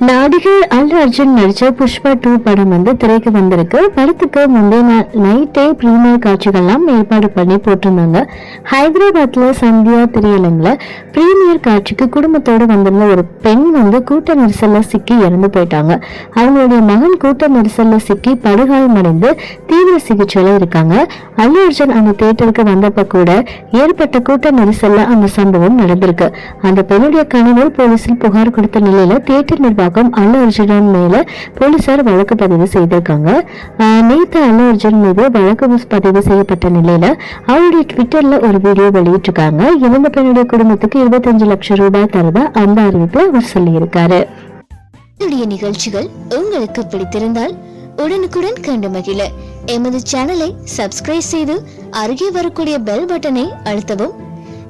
நடிகர் அல்லு அர்ஜுன் நடிச்ச புஷ்பா டூ படம் வந்து திரைக்கு வந்திருக்கு. படத்துக்கு முந்தைய நாள் நைட்டே பிரீமியர் காட்சிகள்லாம் ஏற்பாடு பண்ணி போட்டிருந்தாங்க. ஹைதராபாத்ல சந்தியா திரையரங்குல பிரீமியர் காட்சிக்கு குடும்பத்தோடு வந்திருந்த ஒரு பெண் வந்து கூட்ட நெரிசல்ல சிக்கி இறந்து போயிட்டாங்க. அவங்களுடைய மகன் கூட்ட நெரிசல்ல சிக்கி படுகாயமடைந்து தீவிர சிகிச்சையில இருக்காங்க. அல்லு அர்ஜுன் அந்த தேட்டருக்கு வந்தப்ப கூட ஏற்பட்ட கூட்ட நெரிசல்ல அந்த சம்பவம் நடந்திருக்கு. அந்த பெண்ணுடைய கணவர் போலீஸில் புகார் கொடுத்த நிலையில தியேட்டர் நிர்வாகம் பாக்கம் அல்லு அர்ஜுனன் மேல போலீசார் வழக்கு பதிவு செய்திருக்காங்க. நேத்து அல்லு அர்ஜுன் மீது வழக்கு பதிவு செய்யப்பட்ட நிலையில அவருடைய ட்விட்டர்ல ஒரு வீடியோ வெளியிட்டிருக்காங்க. இறந்த பெண்ணுடைய குடும்பத்துக்கு இருபத்தஞ்சு லட்சம் ரூபாய் தரதா அந்த அறிவிப்பு அவர் சொல்லியிருக்காரு. என்னுடைய நிகழ்ச்சிகள் உங்களுக்கு பிடித்திருந்தால் உடனுக்குடன் கண்டு மகிழ. எமது சேனலை சப்ஸ்கிரைப் செய்து அருகே வரக்கூடிய பெல் பட்டனை அழுத்தவும்